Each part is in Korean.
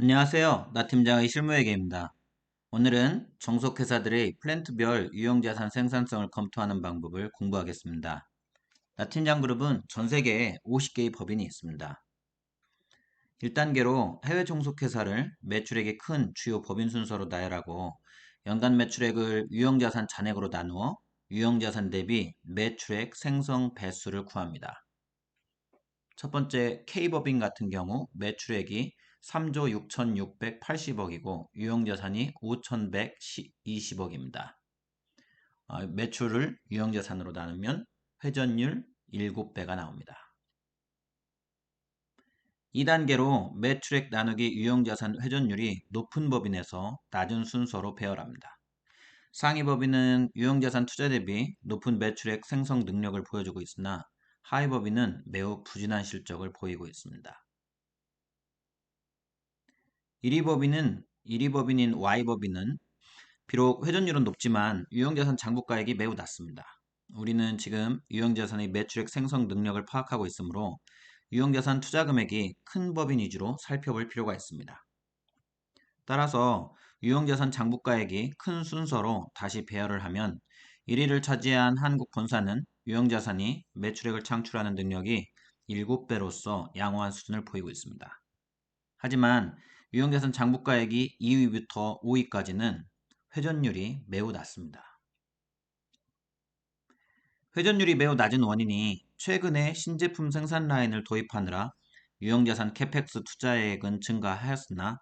안녕하세요. 나 팀장의 실무회계입니다. 오늘은 종속회사들의 플랜트별 유형자산 생산성을 검토하는 방법을 공부하겠습니다. 나 팀장 그룹은 전 세계에 50개의 법인이 있습니다. 1단계로 해외 종속회사를 매출액이 큰 주요 법인 순서로 나열하고 연간 매출액을 유형자산 잔액으로 나누어 유형자산 대비 매출액 생성 배수를 구합니다. 첫 번째 K법인 같은 경우 매출액이 3조 6,680억이고 유형자산이 5,120억입니다. 아, 매출을 유형자산으로 나누면 회전율 7배가 나옵니다. 2단계로 매출액 나누기 유형자산 회전율이 높은 법인에서 낮은 순서로 배열합니다. 상위 법인은 유형자산 투자 대비 높은 매출액 생성 능력을 보여주고 있으나 하위 법인은 매우 부진한 실적을 보이고 있습니다. 1위 법인은 1위 법인인 Y법인은 비록 회전율은 높지만 유형자산 장부가액이 매우 낮습니다. 우리는 지금 유형자산의 매출액 생성 능력을 파악하고 있으므로 유형자산 투자 금액이 큰 법인 위주로 살펴볼 필요가 있습니다. 따라서 유형자산 장부가액이 큰 순서로 다시 배열을 하면 1위를 차지한 한국 본사는 유형자산이 매출액을 창출하는 능력이 7배로서 양호한 수준을 보이고 있습니다. 하지만 유형자산 장부가액이 2위부터 5위까지는 회전율이 매우 낮습니다. 회전율이 매우 낮은 원인이 최근에 신제품 생산 라인을 도입하느라 유형자산 캐펙스 투자액은 증가하였으나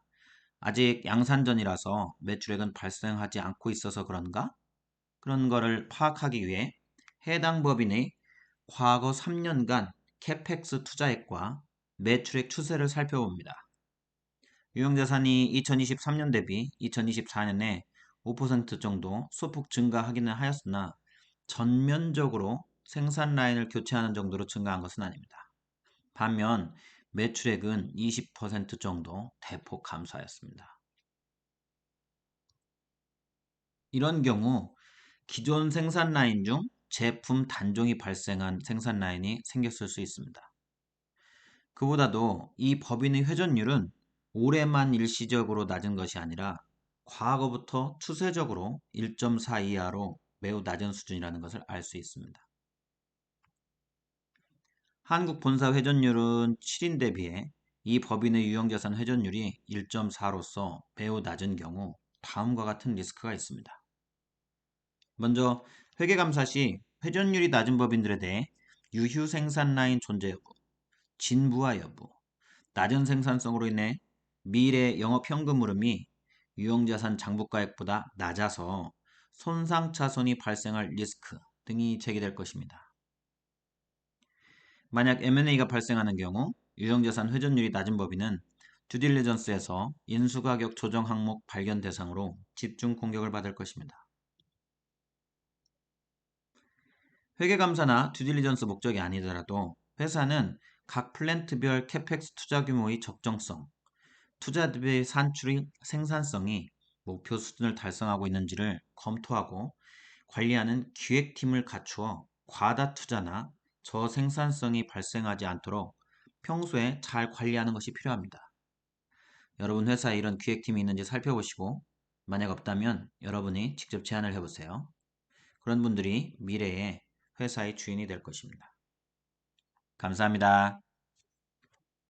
아직 양산전이라서 매출액은 발생하지 않고 있어서 그런가? 그런 거를 파악하기 위해 해당 법인의 과거 3년간 캐펙스 투자액과 매출액 추세를 살펴봅니다. 유형자산이 2023년 대비 2024년에 5% 정도 소폭 증가하기는 하였으나 전면적으로 생산 라인을 교체하는 정도로 증가한 것은 아닙니다. 반면 매출액은 20% 정도 대폭 감소하였습니다. 이런 경우 기존 생산 라인 중 제품 단종이 발생한 생산 라인이 생겼을 수 있습니다. 그보다도 이 법인의 회전율은 올해만 일시적으로 낮은 것이 아니라 과거부터 추세적으로 1.4 이하로 매우 낮은 수준이라는 것을 알 수 있습니다. 한국 본사 회전율은 7인 대비해 이 법인의 유형자산 회전율이 1.4로서 매우 낮은 경우 다음과 같은 리스크가 있습니다. 먼저 회계감사 시 회전율이 낮은 법인들에 대해 유휴 생산 라인 존재 여부, 진부화 여부, 낮은 생산성으로 인해 미래 영업현금 흐름이 유형자산 장부가액보다 낮아서 손상차손이 발생할 리스크 등이 제기될 것입니다. 만약 M&A가 발생하는 경우 유형자산 회전율이 낮은 법인은 듀딜리전스에서 인수가격 조정 항목 발견 대상으로 집중 공격을 받을 것입니다. 회계감사나 듀딜리전스 목적이 아니더라도 회사는 각 플랜트별 캐펙스 투자 규모의 적정성, 투자 대비 산출의 생산성이 목표 수준을 달성하고 있는지를 검토하고 관리하는 기획팀을 갖추어 과다 투자나 저생산성이 발생하지 않도록 평소에 잘 관리하는 것이 필요합니다. 여러분 회사에 이런 기획팀이 있는지 살펴보시고 만약 없다면 여러분이 직접 제안을 해보세요. 그런 분들이 미래에 회사의 주인이 될 것입니다. 감사합니다.